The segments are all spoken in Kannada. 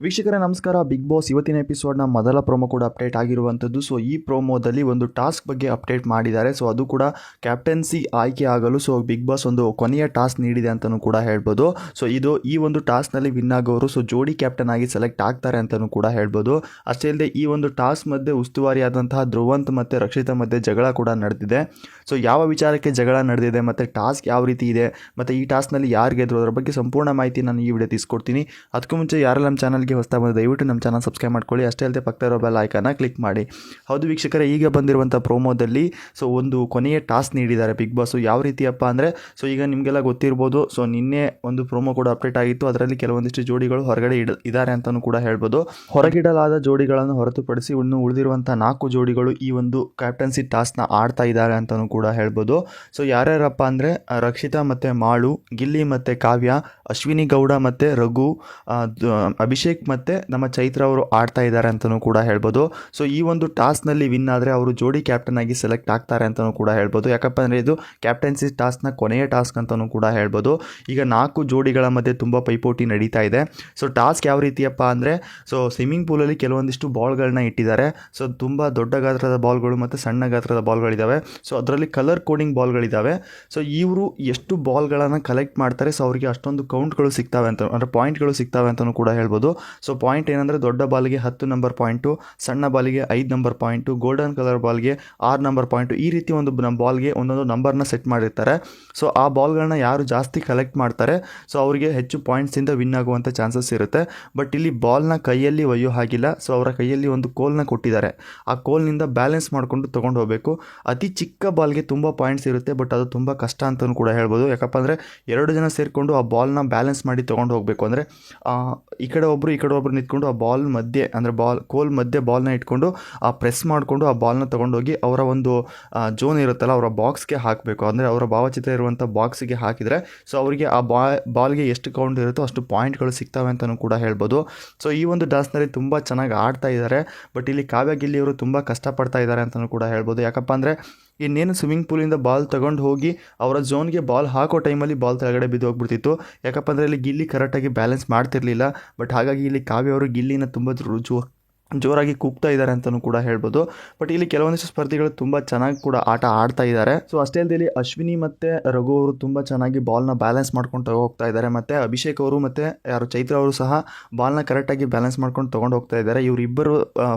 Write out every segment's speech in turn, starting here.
ವೀಕ್ಷಕರೇ, ನಮಸ್ಕಾರ. ಬಿಗ್ ಬಾಸ್ ಇವತ್ತಿನ ಎಪಿಸೋಡ್ನ ಮೊದಲ ಪ್ರೋಮೋ ಕೂಡ ಅಪ್ಡೇಟ್ ಆಗಿರುವಂಥದ್ದು. ಸೊ, ಈ ಪ್ರೋಮೋದಲ್ಲಿ ಒಂದು ಟಾಸ್ಕ್ ಬಗ್ಗೆ ಅಪ್ಡೇಟ್ ಮಾಡಿದ್ದಾರೆ. ಸೊ, ಅದು ಕೂಡ ಕ್ಯಾಪ್ಟನ್ಸಿ ಆಯ್ಕೆ ಆಗಲು, ಸೊ, ಬಿಗ್ ಬಾಸ್ ಒಂದು ಕೊನೆಯ ಟಾಸ್ಕ್ ನೀಡಿದೆ ಅಂತಲೂ ಕೂಡ ಹೇಳ್ಬೋದು. ಸೊ, ಇದು ಈ ಒಂದು ಟಾಸ್ಕ್ನಲ್ಲಿ ವಿನ್ ಆಗೋರು, ಸೊ, ಜೋಡಿ ಕ್ಯಾಪ್ಟನ್ ಆಗಿ ಸೆಲೆಕ್ಟ್ ಆಗ್ತಾರೆ ಅಂತಲೂ ಕೂಡ ಹೇಳ್ಬೋದು. ಅಷ್ಟೇ ಅಲ್ಲದೆ ಈ ಒಂದು ಟಾಸ್ಕ್ ಮಧ್ಯೆ ಉಸ್ತುವಾರಿಯಾದಂತಹ ಧ್ರುವಂತ್ ಮತ್ತು ರಕ್ಷಿತಾ ಮಧ್ಯೆ ಜಗಳ ಕೂಡ ನಡೆದಿದೆ. ಸೊ, ಯಾವ ವಿಚಾರಕ್ಕೆ ಜಗಳ ನಡೆದಿದೆ, ಮತ್ತು ಟಾಸ್ಕ್ ಯಾವ ರೀತಿ ಇದೆ, ಮತ್ತು ಈ ಟಾಸ್ಕ್ನಲ್ಲಿ ಯಾರು ಗೆದ್ರು, ಅದರ ಬಗ್ಗೆ ಸಂಪೂರ್ಣ ಮಾಹಿತಿ ನಾನು ಈ ವಿಡಿಯೋ ತಿಸ್ಕೊಡ್ತೀನಿ ಅದಕ್ಕೂ ಮುಂಚೆ ಯಾರೆಲ್ಲ ನಮ್ಮ ಚಾನಲ್ಗೆ ಹೊಸ್ತಾ ಬಂದು ದಯವಿಟ್ಟು ನಮ್ಮ ಚಾನಲ್ ಸಬ್ಸ್ಕ್ರೈಬ್ ಮಾಡ್ಕೊಳ್ಳಿ. ಅಷ್ಟೇ ಅಲ್ಲದೆ ಪಕ್ಕದ ಇರೋ ಬೆಲ್ ಐಕನ್ನ ಕ್ಲಿಕ್ ಮಾಡಿ. ಹೌದು ವೀಕ್ಷಕರೇ ಈಗ ಬಂದಿರುವಂಥ ಪ್ರೋಮೋದಲ್ಲಿ ಸೊ ಒಂದು ಕೊನೆಯ ಟಾಸ್ಕ್ ನೀಡಿದ್ದಾರೆ ಬಿಗ್ ಬಾಸು ಯಾವ ರೀತಿಯಪ್ಪ ಅಂದರೆ ಸೊ ಈಗ ನಿಮಗೆಲ್ಲ ಗೊತ್ತಿರ್ಬೋದು ಸೊ ನಿನ್ನೆ ಒಂದು ಪ್ರೋಮೋ ಕೂಡ ಅಪ್ಡೇಟ್ ಆಗಿತ್ತು. ಅದರಲ್ಲಿ ಕೆಲವೊಂದಿಷ್ಟು ಜೋಡಿಗಳು ಹೊರಗಡೆ ಇಡ ಇದ್ದಾರೆ ಅಂತಲೂ ಕೂಡ ಹೇಳ್ಬೋದು. ಹೊರಗಿಡಲಾದ ಜೋಡಿಗಳನ್ನು ಹೊರತುಪಡಿಸಿ ಇನ್ನು ಉಳಿದಿರುವಂಥ ನಾಲ್ಕು ಜೋಡಿಗಳು ಈ ಒಂದು ಕ್ಯಾಪ್ಟನ್ಸಿ ಟಾಸ್ಕ್ನ ಆಡ್ತಾ ಇದ್ದಾರೆ ಅಂತಲೂ ಕೂಡ ಹೇಳ್ಬೋದು. ಸೊ ಯಾರ್ಯಾರಪ್ಪ ಅಂದರೆ ರಕ್ಷಿತಾ ಮತ್ತು ಮಾಳು ಗಿಲ್ಲಿ ಮತ್ತು ಕಾವ್ಯ ಅಶ್ವಿನಿ ಗೌಡ ಮತ್ತು ರಘು ಆ, ಅಭಿಷೇಕ್ ಮತ್ತು ನಮ್ಮ ಚೈತ್ರ ಅವರು ಆಡ್ತಾ ಇದ್ದಾರೆ ಅಂತಲೂ ಕೂಡ ಹೇಳ್ಬೋದು. ಸೊ ಈ ಒಂದು ಟಾಸ್ಕ್ನಲ್ಲಿ ವಿನ್ ಆದರೆ ಅವರು ಜೋಡಿ ಕ್ಯಾಪ್ಟನ್ ಆಗಿ ಸೆಲೆಕ್ಟ್ ಆಗ್ತಾರೆ ಅಂತಲೂ ಕೂಡ ಹೇಳ್ಬೋದು. ಯಾಕಪ್ಪ ಅಂದರೆ ಇದು ಕ್ಯಾಪ್ಟನ್ಸಿ ಟಾಸ್ಕ್ನ ಕೊನೆಯ ಟಾಸ್ಕ್ ಅಂತಲೂ ಕೂಡ ಹೇಳ್ಬೋದು. ಈಗ ನಾಲ್ಕು ಜೋಡಿಗಳ ಮಧ್ಯೆ ತುಂಬ ಪೈಪೋಟಿ ನಡೀತಾ ಇದೆ. ಸೊ ಟಾಸ್ಕ್ ಯಾವ ರೀತಿಯಪ್ಪ ಅಂದರೆ ಸೊ ಸ್ವಿಮ್ಮಿಂಗ್ ಪೂಲಲ್ಲಿ ಕೆಲವೊಂದಿಷ್ಟು ಬಾಲ್ಗಳನ್ನ ಇಟ್ಟಿದ್ದಾರೆ. ಸೊ ತುಂಬ ದೊಡ್ಡ ಗಾತ್ರದ ಬಾಲ್ಗಳು ಮತ್ತು ಸಣ್ಣ ಗಾತ್ರದ ಬಾಲ್ಗಳಿದ್ದಾವೆ ಸೊ ಅದರಲ್ಲಿ ಕಲರ್ ಕೋಡಿಂಗ್ ಬಾಲ್ಗಳಿದ್ದಾವೆ ಸೊ ಇವರು ಎಷ್ಟು ಬಾಲ್ಗಳನ್ನು ಕಲೆಕ್ಟ್ ಮಾಡ್ತಾರೆ ಸೊ ಅವರಿಗೆ ಅಷ್ಟೊಂದು ಕೌಂಟ್ಗಳು ಸಿಗ್ತಾವೆ ಅಂತ, ಅಂದರೆ ಪಾಯಿಂಟ್ಗಳು ಸಿಗ್ತಾವೆ ಅಂತಲೂ ಕೂಡ ಹೇಳ್ಬೋದು. ಸೊ ಪಾಯಿಂಟ್ ಏನಂದರೆ ದೊಡ್ಡ ಬಾಲ್ಗೆ ಹತ್ತು ನಂಬರ್ ಪಾಯಿಂಟು ಸಣ್ಣ ಬಾಲಿಗೆ ಐದು ನಂಬರ್ ಪಾಯಿಂಟು ಗೋಲ್ಡನ್ ಕಲರ್ ಬಾಲ್ಗೆ ಆರು ನಂಬರ್ ಪಾಯಿಂಟು ಈ ರೀತಿ ಒಂದು ನಮ್ಮ ಬಾಲ್ಗೆ ಒಂದೊಂದು ನಂಬರ್ನ ಸೆಟ್ ಮಾಡಿರ್ತಾರೆ. ಸೊ ಆ ಬಾಲ್ಗಳನ್ನ ಯಾರು ಜಾಸ್ತಿ ಕಲೆಕ್ಟ್ ಮಾಡ್ತಾರೆ ಸೊ ಅವರಿಗೆ ಹೆಚ್ಚು ಪಾಯಿಂಟ್ಸಿಂದ ವಿನ್ ಆಗುವಂಥ ಚಾನ್ಸಸ್ ಇರುತ್ತೆ. ಬಟ್ ಇಲ್ಲಿ ಬಾಲ್ನ ಕೈಯಲ್ಲಿ ಒಯ್ಯೋ ಹಾಗಿಲ್ಲ ಸೊ ಅವರ ಕೈಯಲ್ಲಿ ಒಂದು ಕೋಲ್ನ ಕೊಟ್ಟಿದ್ದಾರೆ. ಆ ಕೋಲ್ನಿಂದ ಬ್ಯಾಲೆನ್ಸ್ ಮಾಡಿಕೊಂಡು ತೊಗೊಂಡು ಹೋಗಬೇಕು. ಅತಿ ಚಿಕ್ಕ ಬಾಲ್ಗೆ ತುಂಬ ಪಾಯಿಂಟ್ಸ್ ಇರುತ್ತೆ ಬಟ್ ಅದು ತುಂಬ ಕಷ್ಟ ಅಂತಲೂ ಕೂಡ ಹೇಳ್ಬೋದು. ಯಾಕಪ್ಪ ಅಂದರೆ ಎರಡು ಜನ ಸೇರಿಕೊಂಡು ಆ ಬಾಲ್ನ ಬ್ಯಾಲೆನ್ಸ್ ಮಾಡಿ ತೊಗೊಂಡು ಹೋಗಬೇಕು. ಅಂದರೆ ಈ ಕಡೆ ಒಬ್ಬರು ಕಡೆ ಒಬ್ಬರು ನಿಂತ್ಕೊಂಡು ಆ ಬಾಲ್ ಮಧ್ಯೆ, ಅಂದರೆ ಬಾಲ್ ಕೋಲ್ ಮಧ್ಯೆ ಬಾಲ್ನ ಇಟ್ಕೊಂಡು ಆ ಪ್ರೆಸ್ ಮಾಡಿಕೊಂಡು ಆ ಬಾಲ್ನ ತೊಗೊಂಡೋಗಿ ಅವರ ಒಂದು ಜೋನ್ ಇರುತ್ತಲ್ಲ ಅವರ ಬಾಕ್ಸ್ಗೆ ಹಾಕಬೇಕು. ಅಂದರೆ ಅವರ ಭಾವಚಿತ್ರ ಇರುವಂಥ ಬಾಕ್ಸಿಗೆ ಹಾಕಿದರೆ ಸೊ ಅವರಿಗೆ ಆ ಬಾ ಬಾಲ್ಗೆ ಎಷ್ಟು ಕೌಂಟ್ ಇರುತ್ತೋ ಅಷ್ಟು ಪಾಯಿಂಟ್ಗಳು ಸಿಗ್ತವೆ ಅಂತಲೂ ಕೂಡ ಹೇಳ್ಬೋದು. ಸೊ ಈ ಒಂದು ಡಾಸ್ನಲ್ಲಿ ತುಂಬ ಚೆನ್ನಾಗಿ ಆಡ್ತಾ ಇದ್ದಾರೆ. ಬಟ್ ಇಲ್ಲಿ ಕಾವ್ಯ ಗಿಲ್ಲಿಯವರು ತುಂಬ ಕಷ್ಟಪಡ್ತಾ ಇದ್ದಾರೆ ಅಂತಲೂ ಕೂಡ ಹೇಳ್ಬೋದು. ಯಾಕಪ್ಪ ಅಂದರೆ ಇನ್ನೇನು ಸ್ವಿಮ್ಮಿಂಗ್ ಪೂಲಿಂದ ಬಾಲ್ ತಗೊಂಡು ಹೋಗಿ ಅವರ ಝೋನ್ಗೆ ಬಾಲ್ ಹಾಕೋ ಟೈಮಲ್ಲಿ ಬಾಲ್ ತೆಳಗಡೆ ಬಿದ್ದು ಹೋಗ್ಬಿಡ್ತಿತ್ತು. ಯಾಕಪ್ಪ ಅಂದರೆ ಇಲ್ಲಿ ಗಿಲ್ಲಿ ಕರೆಕ್ಟಾಗಿ ಬ್ಯಾಲೆನ್ಸ್ ಮಾಡ್ತಿರ್ಲಿಲ್ಲ. ಬಟ್ ಹಾಗಾಗಿ ಇಲ್ಲಿ ಕಾವ್ಯ ಅವರು ಗಿಲ್ಲಿನ ತುಂಬ ರುಜು ಜೋರಾಗಿ ಕೂಗ್ತಾ ಇದ್ದಾರೆ ಅಂತಲೂ ಕೂಡ ಹೇಳ್ಬೋದು. ಬಟ್ ಇಲ್ಲಿ ಕೆಲವೊಂದಿಷ್ಟು ಸ್ಪರ್ಧಿಗಳು ತುಂಬ ಚೆನ್ನಾಗಿ ಕೂಡ ಆಟ ಆಡ್ತಾ ಇದ್ದಾರೆ. ಸೊ ಅಷ್ಟೇ ಅಲ್ಲದೆ ಇಲ್ಲಿ ಅಶ್ವಿನಿ ಮತ್ತು ರಘು ಅವರು ತುಂಬ ಚೆನ್ನಾಗಿ ಬಾಲ್ನ ಬ್ಯಾಲೆನ್ಸ್ ಮಾಡ್ಕೊಂಡು ಹೋಗ್ತಾ ಇದ್ದಾರೆ. ಮತ್ತು ಅಭಿಷೇಕ್ ಅವರು ಮತ್ತು ಯಾರು ಚೈತ್ರ ಅವರು ಸಹ ಬಾಲ್ನ ಕರೆಕ್ಟಾಗಿ ಬ್ಯಾಲೆನ್ಸ್ ಮಾಡ್ಕೊಂಡು ತೊಗೊಂಡು ಹೋಗ್ತಾ ಇದ್ದಾರೆ. ಇವರಿಬ್ಬರು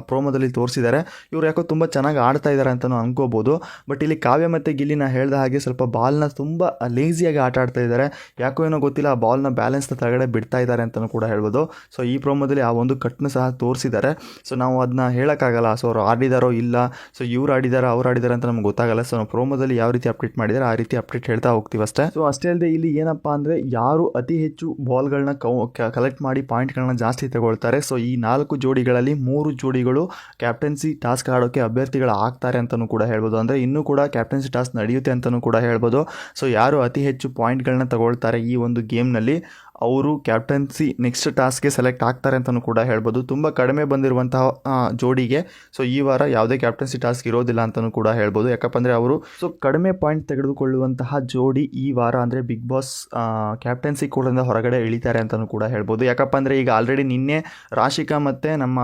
ಪ್ರೋಮೋದಲ್ಲಿ ತೋರಿಸಿದ್ದಾರೆ. ಇವರು ಯಾಕೋ ತುಂಬ ಚೆನ್ನಾಗಿ ಆಡ್ತಾ ಇದ್ದಾರೆ ಅಂತಲೂ ಅನ್ಕೋಬೋದು. ಬಟ್ ಇಲ್ಲಿ ಕಾವ್ಯ ಮತ್ತು ಗಿಲ್ಲಿನ ಹೇಳ್ದ ಹಾಗೆ ಸ್ವಲ್ಪ ಬಾಲ್ನ ತುಂಬ ಲೇಸಿಯಾಗಿ ಆಟ ಆಡ್ತಾ ಇದ್ದಾರೆ. ಯಾಕೋ ಏನೋ ಗೊತ್ತಿಲ್ಲ, ಆ ಬಾಲ್ನ ಬ್ಯಾಲೆನ್ಸ್ನ ತಗಡೆ ಬಿಡ್ತಾ ಇದ್ದಾರೆ ಅಂತಲೂ ಕೂಡ ಹೇಳ್ಬೋದು. ಸೊ ಈ ಪ್ರೋಮೋದಲ್ಲಿ ಆ ಒಂದು ಕಟ್ನ ಸಹ ತೋರಿಸಿದ್ದಾರೆ. ಸೊ ನಾವು ಅದನ್ನ ಹೇಳೋಕ್ಕಾಗಲ್ಲ. ಸೊ ಅವ್ರು ಆಡಿದಾರೋ ಇಲ್ಲ. ಸೊ ಇವ್ರು ಆಡಿದಾರೋ, ಅವ್ರು ಆಡಿದಾರೆ ಅಂತ ನಮ್ಗೆ ಗೊತ್ತಾಗಲ್ಲ. ಸೊ ನಾವು ಪ್ರೋಮೋದಲ್ಲಿ ಯಾವ ರೀತಿ ಅಪ್ಡೇಟ್ ಮಾಡಿದ್ದಾರೆ ಆ ರೀತಿ ಅಪ್ಡೇಟ್ ಹೇಳ್ತಾ ಹೋಗ್ತೀವಿ ಅಷ್ಟೇ. ಸೊ ಅಷ್ಟೇ ಅಲ್ಲದೆ ಇಲ್ಲಿ ಏನಪ್ಪ ಅಂದರೆ ಯಾರು ಅತಿ ಹೆಚ್ಚು ಬಾಲ್ಗಳನ್ನ ಕೌ ಕಲೆಕ್ಟ್ ಮಾಡಿ ಪಾಯಿಂಟ್ಗಳನ್ನ ಜಾಸ್ತಿ ತಗೊಳ್ತಾರೆ. ಸೊ ಈ ನಾಲ್ಕು ಜೋಡಿಗಳಲ್ಲಿ ಮೂರು ಜೋಡಿಗಳು ಕ್ಯಾಪ್ಟನ್ಸಿ ಟಾಸ್ಕ್ ಆಡೋಕ್ಕೆ ಅಭ್ಯರ್ಥಿಗಳು ಆಗ್ತಾರೆ ಅಂತಲೂ ಕೂಡ ಹೇಳ್ಬೋದು. ಅಂದರೆ ಇನ್ನೂ ಕೂಡ ಕ್ಯಾಪ್ಟನ್ಸಿ ಟಾಸ್ಕ್ ನಡೆಯುತ್ತೆ ಅಂತಲೂ ಕೂಡ ಹೇಳ್ಬೋದು. ಸೊ ಯಾರು ಅತಿ ಹೆಚ್ಚು ಪಾಯಿಂಟ್ಗಳನ್ನ ತಗೊಳ್ತಾರೆ ಈ ಒಂದು ಗೇಮ್ನಲ್ಲಿ ಅವರು ಕ್ಯಾಪ್ಟನ್ಸಿ ನೆಕ್ಸ್ಟ್ ಟಾಸ್ಕ್ಗೆ ಸೆಲೆಕ್ಟ್ ಆಗ್ತಾರೆ ಅಂತಲೂ ಕೂಡ ಹೇಳ್ಬೋದು. ತುಂಬ ಕಡಿಮೆ ಬಂದಿರುವಂತಹ ಜೋಡಿಗೆ. ಸೊ ಈ ವಾರ ಯಾವುದೇ ಕ್ಯಾಪ್ಟನ್ಸಿ ಟಾಸ್ಕ್ ಇರೋದಿಲ್ಲ ಅಂತಲೂ ಕೂಡ ಹೇಳ್ಬೋದು. ಯಾಕಪ್ಪ ಅಂದರೆ ಅವರು ಸೊ ಕಡಿಮೆ ಪಾಯಿಂಟ್ ತೆಗೆದುಕೊಳ್ಳುವಂತಹ ಜೋಡಿ ಈ ವಾರ ಅಂದರೆ ಬಿಗ್ ಬಾಸ್ ಕ್ಯಾಪ್ಟನ್ಸಿ ಕೂಡ ಹೊರಗಡೆ ಇಳಿತಾರೆ ಅಂತಲೂ ಕೂಡ ಹೇಳ್ಬೋದು. ಯಾಕಪ್ಪ ಅಂದರೆ ಈಗ ಆಲ್ರೆಡಿ ನಿನ್ನೆ ರಾಶಿಕಾ ಮತ್ತು ನಮ್ಮ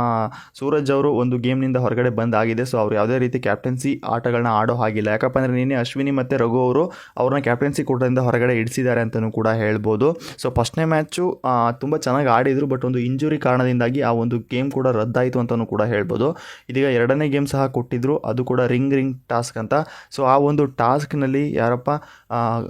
ಸೂರಜ್ ಅವರು ಒಂದು ಗೇಮ್ನಿಂದ ಹೊರಗಡೆ ಬಂದಾಗಿದೆ. ಸೊ ಅವ್ರು ಯಾವುದೇ ರೀತಿ ಕ್ಯಾಪ್ಟನ್ಸಿ ಆಟಗಳನ್ನ ಆಡೋ ಹಾಗಿಲ್ಲ. ಯಾಕಪ್ಪ ಅಂದರೆ ನಿನ್ನೆ ಅಶ್ವಿನಿ ಮತ್ತು ರಘು ಅವರು ಅವ್ರನ್ನ ಕ್ಯಾಪ್ಟನ್ಸಿ ಕೂಟದಿಂದ ಹೊರಗಡೆ ಇಡಿಸಿದ್ದಾರೆ ಅಂತಲೂ ಕೂಡ ಹೇಳ್ಬೋದು. ಸೊ ಫಸ್ಟ್ನೇ ಮ್ಯಾಚು ತುಂಬ ಚೆನ್ನಾಗಿ ಆಡಿದರು, ಬಟ್ ಒಂದು ಇಂಜುರಿ ಕಾರಣದಿಂದಾಗಿ ಆ ಒಂದು ಗೇಮ್ ಕೂಡ ರದ್ದಾಯಿತು ಅಂತಲೂ ಕೂಡ ಹೇಳ್ಬೋದು. ಇದೀಗ ಎರಡನೇ ಗೇಮ್ ಸಹ ಕೊಟ್ಟಿದ್ರು, ಅದು ಕೂಡ ರಿಂಗ್ ರಿಂಗ್ ಟಾಸ್ಕ್ ಅಂತ. ಸೊ, ಆ ಒಂದು ಟಾಸ್ಕ್ನಲ್ಲಿ ಯಾರಪ್ಪ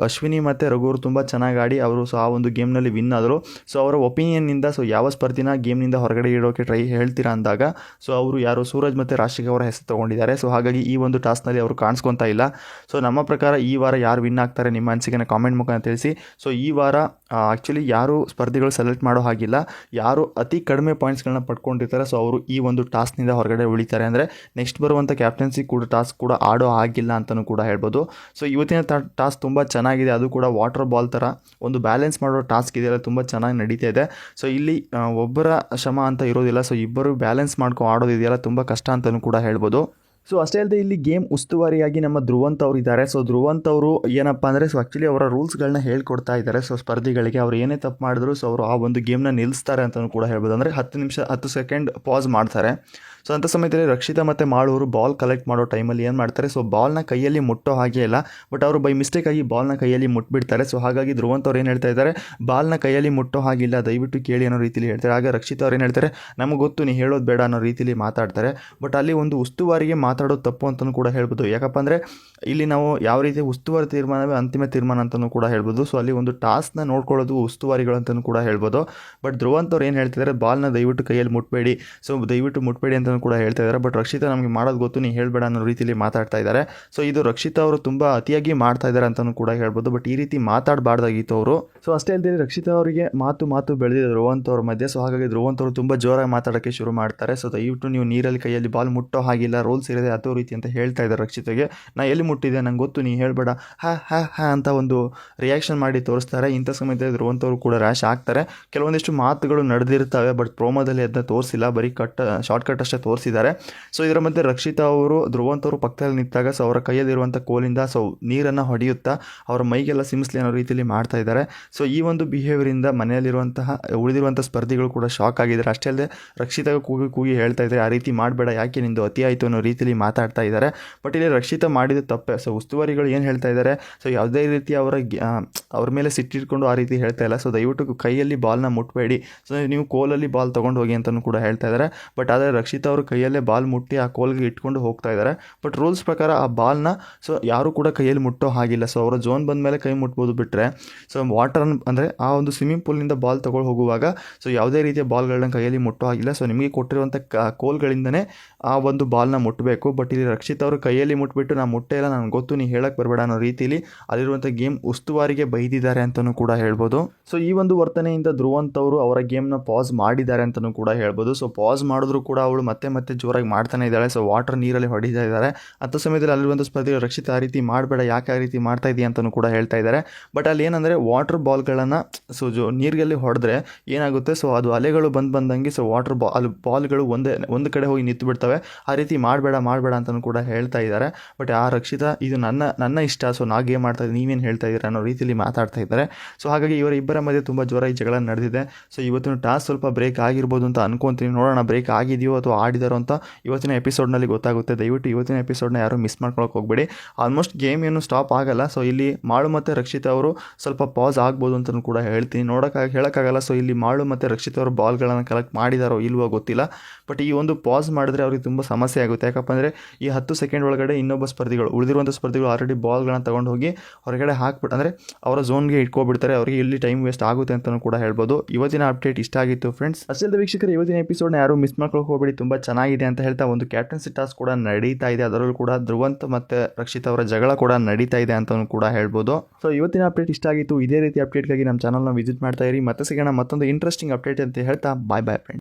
ಅಶ್ವಿನಿ ಮತ್ತು ರಘು ಅವರು ತುಂಬ ಚೆನ್ನಾಗಿ ಆಡಿ ಅವರು ಸೊ ಆ ಒಂದು ಗೇಮ್ನಲ್ಲಿ ವಿನ್ ಆದರು. ಸೊ, ಅವರ ಒಪಿನಿಯನ್ನಿಂದ, ಸೊ, ಯಾವ ಸ್ಪರ್ಧಿನ ಗೇಮ್ನಿಂದ ಹೊರಗಡೆ ಇಡೋಕ್ಕೆ ಟ್ರೈ ಹೇಳ್ತೀರಾ ಅಂದಾಗ, ಸೊ, ಅವರು ಯಾರು ಸೂರಜ್ ಮತ್ತು ರಾಶಿಕ್ ಅವರ ಹೆಸರು ತೊಗೊಂಡಿದ್ದಾರೆ. ಸೊ, ಹಾಗಾಗಿ ಈ ಒಂದು ಟಾಸ್ಕ್ನಲ್ಲಿ ಅವರು ಕಾಣಿಸ್ಕೊತಾ ಇಲ್ಲ. ಸೊ, ನಮ್ಮ ಪ್ರಕಾರ ಈ ವಾರ ಯಾರು ವಿನ್ ಆಗ್ತಾರೆ, ನಿಮ್ಮ ಅನಿಸಿಕೆನ ಕಾಮೆಂಟ್ ಮುಖಾಂತರ ತಿಳಿಸಿ. ಸೊ, ಈ ವಾರ ಆ್ಯಕ್ಚುಲಿ ಯಾರು ಸ್ಪರ್ಧಿಗಳು ಸೆಲೆಕ್ಟ್ ಮಾಡೋ ಹಾಗಿಲ್ಲ. ಯಾರು ಅತಿ ಕಡಿಮೆ ಪಾಯಿಂಟ್ಸ್ಗಳನ್ನ ಪಡ್ಕೊಂಡಿರ್ತಾರೆ. ಸೊ ಅವರು ಈ ಒಂದು ಟಾಸ್ಕ್ನಿಂದ ಹೊರಗಡೆ ಉಳಿತಾರೆ. ಅಂದರೆ ನೆಕ್ಸ್ಟ್ ಬರುವಂಥ ಕ್ಯಾಪ್ಟನ್ಸಿ ಕೂಡ ಟಾಸ್ಕ್ ಕೂಡ ಆಡೋ ಆಗಿಲ್ಲ ಅಂತಲೂ ಕೂಡ ಹೇಳ್ಬೋದು. ಸೊ ಇವತ್ತಿನ ಟಾಸ್ಕ್ ತುಂಬ ಚೆನ್ನಾಗಿದೆ. ಅದು ಕೂಡ ವಾಟರ್ ಬಾಲ್ ಥರ ಒಂದು ಬ್ಯಾಲೆನ್ಸ್ ಮಾಡೋ ಟಾಸ್ಕ್ ಇದೆಯಲ್ಲ ತುಂಬ ಚೆನ್ನಾಗಿ ನಡೀತಾ ಇದೆ. ಸೊ ಇಲ್ಲಿ ಒಬ್ಬರ ಶ್ರಮ ಅಂತ ಇರೋದಿಲ್ಲ. ಸೊ ಇಬ್ಬರು ಬ್ಯಾಲೆನ್ಸ್ ಮಾಡ್ಕೊಂಡು ಆಡೋದಿದೆಯಲ್ಲ, ತುಂಬ ಕಷ್ಟ ಅಂತಲೂ ಕೂಡ ಹೇಳ್ಬೋದು. ಸೊ ಅಷ್ಟೇ ಅಲ್ಲದೆ ಇಲ್ಲಿ ಗೇಮ್ ಉಸ್ತುವಾರಿಯಾಗಿ ನಮ್ಮ ಧ್ರುವಂತ್ ಅವರು ಇದ್ದಾರೆ ಸೊ ಧ್ರುವಂತ್ ಅವರು ಏನಪ್ಪ ಅಂದರೆ ಸೊ ಆ್ಯಕ್ಚುಲಿ ಅವರ ರೂಲ್ಸ್ಗಳನ್ನ ಹೇಳ್ಕೊಡ್ತಾ ಇದ್ದಾರೆ ಸೊ ಸ್ಪರ್ಧಿಗಳಿಗೆ ಅವ್ರು ಏನೇ ತಪ್ಪು ಮಾಡಿದ್ರು ಸೊ ಅವರು ಆ ಒಂದು ಗೇಮ್ನ ನಿಲ್ಲಿಸ್ತಾರೆ ಅಂತಲೂ ಕೂಡ ಹೇಳ್ಬೋದು. ಅಂದರೆ ಹತ್ತು ನಿಮಿಷ, ಹತ್ತು ಸೆಕೆಂಡ್ ಪಾಸ್ ಮಾಡ್ತಾರೆ. ಸೊ ಅಂಥ ಸಮಯದಲ್ಲಿ ರಕ್ಷಿತಾ ಮತ್ತು ಮಾಳೂರು ಬಾಲ್ ಕಲೆಕ್ಟ್ ಮಾಡೋ ಟೈಮಲ್ಲಿ ಏನು ಮಾಡ್ತಾರೆ? ಸೊ ಬಾಲ್ನ ಕೈಯಲ್ಲಿ ಮುಟ್ಟೋ ಹಾಗೆ ಇಲ್ಲ ಬಟ್ ಅವರು ಬೈ ಮಿಸ್ಟೇಕ್ ಆಗಿ ಬಾಲ್ನ ಕೈಯಲ್ಲಿ ಮುಟ್ಬಿಡ್ತಾರೆ. ಸೊ ಹಾಗಾಗಿ ಧ್ರುವಂತ ಅವ್ರು ಏನು ಹೇಳ್ತಾ ಇದ್ದಾರೆ? ಬಾಲ್ನ ಕೈಯಲ್ಲಿ ಮುಟ್ಟೋ ಹಾಗಿಲ್ಲ, ದಯವಿಟ್ಟು ಕೇಳಿ ಅನ್ನೋ ರೀತಿಲಿ ಹೇಳ್ತಾರೆ. ಆಗ ರಕ್ಷಿತಾ ಅವ್ರು ಏನು ಹೇಳ್ತಾರೆ? ನಮಗೆ ಗೊತ್ತು, ನೀ ಹೇಳೋದು ಬೇಡ ಅನ್ನೋ ರೀತಿಲಿ ಮಾತಾಡ್ತಾರೆ. ಬಟ್ ಅಲ್ಲಿ ಒಂದು ಉಸ್ತುವಾರಿಗೆ ಮಾತಾಡೋದು ತಪ್ಪು ಅಂತಲೂ ಕೂಡ ಹೇಳ್ಬೋದು. ಯಾಕಪ್ಪ ಅಂದರೆ, ಇಲ್ಲಿ ನಾವು ಯಾವ ರೀತಿ ಉಸ್ತುವಾರಿ ತೀರ್ಮಾನವೇ ಅಂತಿಮ ತೀರ್ಮಾನ ಅಂತಲೂ ಕೂಡ ಹೇಳ್ಬೋದು. ಸೊ ಅಲ್ಲಿ ಒಂದು ಟಾಸ್ಕ್ನ ನೋಡ್ಕೊಳ್ಳೋದು ಉಸ್ತುವಾರಿಗಳು ಅಂತಲೂ ಕೂಡ ಹೇಳ್ಬೋದು. ಬಟ್ ಧ್ರುವಂತ ಅವ್ರು ಏನು ಹೇಳ್ತಿದ್ದಾರೆ? ಬಾಲ್ನ ದಯವಿಟ್ಟು ಕೈಯಲ್ಲಿ ಮುಟ್ಬೇಡಿ. ಸೊ ದಯವಿಟ್ಟು ಮುಟ್ಬೇಡಿ ಅಂತಲೂ ಕೂಡ ಹೇಳ್ತಾ ಇದ್ದಾರೆ. ಬಟ್ ರಕ್ಷಿತಾ ನಮಗೆ ಮಾಡೋದು ಗೊತ್ತು, ನೀ ಹೇಳಬೇಡ ಅನ್ನೋ ರೀತಿಯಲ್ಲಿ ಮಾತಾಡ್ತಾ ಇದ್ದಾರೆ. ಸೊ ಇದು ರಕ್ಷಿತಾ ಅವರು ತುಂಬ ಅತಿಯಾಗಿ ಮಾಡ್ತಾ ಇದ್ದಾರೆ ಅಂತಲೂ ಕೂಡ ಹೇಳ್ಬೋದು. ಬಟ್ ಈ ರೀತಿ ಮಾತಾಡಬಾರ್ದಾಗಿತ್ತು ಅವರು. ಸೊ ಅಷ್ಟೇ ಅಲ್ಲದೆ ರಕ್ಷಿತಾ ಅವರಿಗೆ ಮಾತು ಮಾತು ಬೆಳೆದಿದೆ ಧ್ರುವಂತ್ ಅವ್ರ ಮಧ್ಯೆ. ಸೊ ಹಾಗಾಗಿ ಧ್ರುವಂತ್ ಅವರು ತುಂಬ ಜೋರಾಗಿ ಮಾತಾಡೋಕ್ಕೆ ಶುರು ಮಾಡ್ತಾರೆ. ಸೊ ದಯವಿಟ್ಟು ನೀವು ನೀರಲ್ಲಿ ಕೈಯಲ್ಲಿ ಬಾಲ್ ಮುಟ್ಟೋ ಹಾಗಿಲ್ಲ, ರೋಲ್ಸ್ ಇರೋದೇ ಅದೋ ರೀತಿ ಅಂತ ಹೇಳ್ತಾ ಇದ್ದಾರೆ ರಕ್ಷಿತೆಗೆ. ನಾ ಎಲ್ಲಿ ಮುಟ್ಟಿದೆ? ನಂಗೆ ಗೊತ್ತು ನೀ ಹೇಳಬೇಡ. ಹಾ ಹಾ ಹಾ ಅಂತ ಒಂದು ರಿಯಾಕ್ಷನ್ ಮಾಡಿ ತೋರಿಸ್ತಾರೆ. ಇಂಥ ಸಮಯದಲ್ಲಿ ಧ್ರುವಂತ್ ಅವರು ಕೂಡ ರ್ಯಾಶ್ ಆಗ್ತಾರೆ. ಕೆಲವೊಂದಿಷ್ಟು ಮಾತುಗಳು ನಡೆದಿರ್ತವೆ ಬಟ್ ಪ್ರೋಮೋದಲ್ಲಿ ಅದನ್ನ ತೋರಿಸಿಲ್ಲ. ಬರೀ ಕಟ್ ಶಾರ್ಟ್ಕಟ್ ಅಷ್ಟೇ ತೋರಿಸಿದ್ದಾರೆ. ಸೊ ಇದರ ಮಧ್ಯೆ ರಕ್ಷಿತಾ ಅವರು, ಧ್ರುವಂತ್ ಅವರು ಪಕ್ಕದಲ್ಲಿ ನಿಂತಾಗ ಸೊ ಅವರ ಕೈಯಲ್ಲಿರುವಂಥ ಕೋಲಿಂದ ಸೊ ನೀರನ್ನು ಹೊಡೆಯುತ್ತಾ, ಅವರ ಮೈಗೆಲ್ಲ ಸಿಮಿಸ್ಲಿ ಅನ್ನೋ ರೀತಿಯಲ್ಲಿ ಮಾಡ್ತಾ ಇದ್ದಾರೆ. ಸೊ ಈ ಒಂದು ಬಿಹೇವಿಯರಿಂದ ಮನೆಯಲ್ಲಿರುವಂತಹ ಉಳಿದಿರುವಂಥ ಸ್ಪರ್ಧಿಗಳು ಕೂಡ ಶಾಕ್ ಆಗಿದ್ದಾರೆ. ಅಷ್ಟೇ ಅಲ್ಲದೆ ರಕ್ಷಿತಾ ಕೂಗಿ ಕೂಗಿ ಹೇಳ್ತಾ ಇದ್ದಾರೆ, ಆ ರೀತಿ ಮಾಡಬೇಡ, ಯಾಕೆ ನಿಂದು ಅತಿ ಆಯಿತು ಅನ್ನೋ ರೀತಿಯಲ್ಲಿ ಮಾತಾಡ್ತಾ ಇದ್ದಾರೆ. ಬಟ್ ಇಲ್ಲಿ ರಕ್ಷಿತಾ ಮಾಡಿದ ತಪ್ಪೆ. ಸೊ ಉಸ್ತುವಾರಿಗಳು ಏನು ಹೇಳ್ತಾ ಇದ್ದಾರೆ? ಸೊ ಯಾವುದೇ ರೀತಿ ಅವರ ಅವ್ರ ಮೇಲೆ ಸಿಟ್ಟಿಟ್ಕೊಂಡು ಆ ರೀತಿ ಹೇಳ್ತಾ ಇಲ್ಲ. ಸೊ ದಯವಿಟ್ಟು ಕೈಯಲ್ಲಿ ಬಾಲ್ನ ಮುಟ್ಟಬೇಡಿ ಸೊ ನೀವು ಕೋಲಲ್ಲಿ ಬಾಲ್ ತೊಗೊಂಡು ಹೋಗಿ ಅಂತಲೂ ಕೂಡ ಹೇಳ್ತಾ ಇದ್ದಾರೆ. ಬಟ್ ಆದರೆ ರಕ್ಷಿತಾ ಅವರು ಕೈಯಲ್ಲೇ ಬಾಲ್ ಮುಟ್ಟಿ ಆ ಕೋಲ್ಗೆ ಇಟ್ಕೊಂಡು ಹೋಗ್ತಾ ಇದ್ದಾರೆ. ಬಟ್ ರೂಲ್ಸ್ ಪ್ರಕಾರ ಆ ಬಾಲ್ನ ಸೊ ಯಾರು ಕೂಡ ಕೈಯಲ್ಲಿ ಮುಟ್ಟೋ ಹಾಗಿಲ್ಲ. ಸೊ ಅವರ ಝೋನ್ ಬಂದ ಮೇಲೆ ಕೈ ಮುಟ್ಬೋದು ಬಿಟ್ಟರೆ ಸೊ ವಾಟರ್ ಅಂದರೆ ಆ ಒಂದು ಸ್ವಿಮ್ಮಿಂಗ್ ಪೂಲ್ನಿಂದ ಬಾಲ್ ತಗೊಂಡು ಹೋಗುವಾಗ ಸೊ ಯಾವುದೇ ರೀತಿಯ ಬಾಲ್ಗಳನ್ನ ಕೈಯಲ್ಲಿ ಮುಟ್ಟೋ ಹಾಗಿಲ್ಲ. ಸೊ ನಿಮಗೆ ಕೊಟ್ಟಿರುವಂಥ ಕೋಲ್ಗಳಿಂದನೇ ಆ ಒಂದು ಬಾಲ್ನ ಮುಟ್ಟಬೇಕು ಬಟ್ ಇಲ್ಲಿ ರಕ್ಷಿತ್ ಅವರು ಕೈಯಲ್ಲಿ ಮುಟ್ಬಿಟ್ಟು ನಾನು ಮುಟ್ಟೆ ಇಲ್ಲ, ನನಗೆ ಗೊತ್ತು, ನೀ ಹೇಳಕ್ಕೆ ಬರಬೇಡ ಅನ್ನೋ ರೀತಿಯಲ್ಲಿ ಅಲ್ಲಿರುವಂಥ ಗೇಮ್ ಉಸ್ತುವಾರಿಗೆ ಬೈದಿದ್ದಾರೆ ಅಂತಲೂ ಕೂಡ ಹೇಳ್ಬೋದು. ಸೊ ಈ ಒಂದು ವರ್ತನೆಯಿಂದ ಧ್ರುವಂತ್ ಅವರು ಅವರ ಗೇಮ್ನ ಪಾಸ್ ಮಾಡಿದ್ದಾರೆ ಅಂತಲೂ ಕೂಡ ಹೇಳ್ಬೋದು. ಸೊ ಪಾಸ್ ಮಾಡಿದ್ರು ಕೂಡ ಅವಳು ಮತ್ತೆ ಮತ್ತೆ ಜೋರಾಗಿ ಮಾಡ್ತಾನೆ ಇದ್ದಾಳೆ. ಸೊ ವಾಟರ್ ನೀರಲ್ಲಿ ಹೊಡಿತಾ ಇದ್ದಾರೆ ಅಂಥ ಸಮಯದಲ್ಲಿ ಅಲ್ಲಿರುವಂಥ ಸ್ಪರ್ಧಿಗಳು, ರಕ್ಷಿತ, ಆ ರೀತಿ ಮಾಡಬೇಡ, ಯಾಕೆ ಆ ರೀತಿ ಮಾಡ್ತಾ ಇದೆಯಾ? ಅಂತಲೂ ಕೂಡ ಹೇಳ್ತಾ ಇದ್ದಾರೆ. ಬಟ್ ಅಲ್ಲಿ ಏನಂದರೆ ವಾಟರ್ ಬಾಲ್ಗಳನ್ನು ಸೊ ಜೋ ನೀರಿನಲ್ಲಿ ಹೊಡೆದ್ರೆ ಏನಾಗುತ್ತೆ? ಸೊ ಅದು ಅಲೆಗಳು ಬಂದು ಬಂದಂಗೆ ಸೊ ವಾಟರ್ ಬಾ ಅಲ್ಲಿ ಬಾಲ್ಗಳು ಒಂದೇ, ಒಂದು ಕಡೆ ಹೋಗಿ ನಿಂತು ಬಿಡ್ತವೆ ಆ ರೀತಿ ಮಾಡಬೇಡ ಮಾಡಬೇಡ ಅಂತಲೂ ಕೂಡ ಹೇಳ್ತಾ ಇದ್ದಾರೆ. ಬಟ್ ಆ ರಕ್ಷಿತ, ಇದು ನನ್ನ ನನ್ನ ಇಷ್ಟ. ಸೊ ನಾ ಗೇಮ್ ಮಾಡ್ತಾ ನೀವೇನು ಹೇಳ್ತಾ ಇದ್ದೀರಾ ಅನ್ನೋ ರೀತಿಯಲ್ಲಿ ಮಾತಾಡ್ತಾ ಇದ್ದಾರೆ. ಸೊ ಹಾಗಾಗಿ ಇವರ ಇಬ್ಬರ ಮಧ್ಯೆ ತುಂಬ ಜೋರಾಗಿ ಜಗಳ ನಡೆದಿದೆ. ಸೊ ಇವತ್ತಿನ ಟಾಸ್ ಸ್ವಲ್ಪ ಬ್ರೇಕ್ ಆಗಿರ್ಬೋದು ಅಂತ ಅನ್ಕೊಂತೀನಿ. ನೋಡೋಣ, ಬ್ರೇಕ್ ಆಗಿದೆಯೋ ಅಥವಾ ಆಡಿದಾರೋ ಅಂತ ಇವತ್ತಿನ ಎಪಿಸೋಡ್ನಲ್ಲಿ ಗೊತ್ತಾಗುತ್ತೆ. ದಯವಿಟ್ಟು ಇವತ್ತಿನ ಎಪಿಸೋಡ್ನ ಯಾರು ಮಿಸ್ ಮಾಡ್ಕೊಳಕ್ಕೆ ಹೋಗಬೇಡಿ. ಆಲ್ಮೋಸ್ಟ್ ಗೇಮ್ ಏನು ಸ್ಟಾಪ್ ಆಗಲ್ಲ. ಸೊ ಇಲ್ಲಿ ಮಾಳು ಮತ್ತು ರಕ್ಷಿತ ಅವರು ಸ್ವಲ್ಪ ಪಾಸ್ ಆಗ್ಬೋದು ಅಂತಲೂ ಕೂಡ ಹೇಳ್ತೀನಿ. ನೋಡೋಕ್ಕಾಗ, ಹೇಳೋಕ್ಕಾಗಲ್ಲ. ಸೊ ಇಲ್ಲಿ ಮಾಳು ಮತ್ತು ರಕ್ಷಿತ್ ಅವರು ಬಾಲ್ಗಳನ್ನು ಕಲೆಕ್ಟ್ ಮಾಡಿದಾರೋ ಇಲ್ವೋ ಗೊತ್ತಿಲ್ಲ. ಬಟ್ ಈ ಒಂದು ಪಾಸ್ ಮಾಡಿದ್ರೆ ಅವ್ರಿಗೆ ತುಂಬ ಸಮಸ್ಯೆ ಆಗುತ್ತೆ. ಯಾಕಪ್ಪ ಅಂದರೆ ಈ ಹತ್ತು ಸೆಕೆಂಡ್ ಒಳಗಡೆ ಇನ್ನೊಬ್ಬ ಸ್ಪರ್ಧಿಗಳು ಉಳಿದಿರುವಂಥ ಸ್ಪರ್ಧಿಗಳು ಆಲ್ರೆಡಿ ಬಾಲ್ಗಳನ್ನ ತೊಗೊಂಡು ಹೋಗಿ ಹೊರಗಡೆ ಹಾಕ್ಬಿಟ್ಟು ಅಂದರೆ ಅವರ ಝೋನ್ಗೆ ಇಟ್ಕೊಬಿಡ್ತಾರೆ. ಅವರಿಗೆ ಇಲ್ಲಿ ಟೈಮ್ ವೇಸ್ಟ್ ಆಗುತ್ತೆ ಅಂತಲೂ ಕೂಡ ಹೇಳ್ಬೋದು. ಇವತ್ತಿನ ಅಪ್ಡೇಟ್ ಇಷ್ಟ ಆಗಿತ್ತು ಫ್ರೆಂಡ್ಸ್ ಅಷ್ಟೇ ವೀಕ್ಷಕರು, ಇವತ್ತಿನ ಎಪಿಸೋಡ್ನ ಯಾರು ಮಿಸ್ ಮಾಡ್ಕೊಳಕ್ಕೆ ಹೋಗಬೇಡಿ. ತುಂಬ ಚೆನ್ನಾಗಿದೆ ಅಂತ ಹೇಳ್ತಾ ಒಂದು ಕ್ಯಾಪ್ಟನ್ಸಿ ಟಾಸ್ಕ್ ಕೂಡ ನಡೀತಾ ಇದೆ. ಅದರಲ್ಲೂ ಕೂಡ ಧ್ರುವಂತ್ ಮತ್ತು ರಕ್ಷಿತ್ ಅವರ ಜಗಳ ಕೂಡ ನಡೀತಾ ಇದೆ ಅಂತಲೂ ಕೂಡ ಹೇಳ್ಬೋದು. ಸೊ ಇವತ್ತಿನ ಅಪ್ಡೇಟ್ ಇಷ್ಟ ಆಗಿತ್ತು. ಇದೇ ರೀತಿ ಅಪ್ಡೇಟ್ಗಾಗಿ ನಮ್ಮ ಚಾನಲ್ನ ವಿಸಿಟ್ ಮಾಡ್ತಾ ಇರಿ. ಮತ್ತೆ ಸಿಗೋಣ ಮತ್ತೊಂದು ಇಂಟ್ರೆಸ್ಟಿಂಗ್ ಅಪ್ಡೇಟ್ ಅಂತ ಹೇಳ್ತಾ ಬಾಯ್ ಬಾಯ್ ಫ್ರೆಂಡ್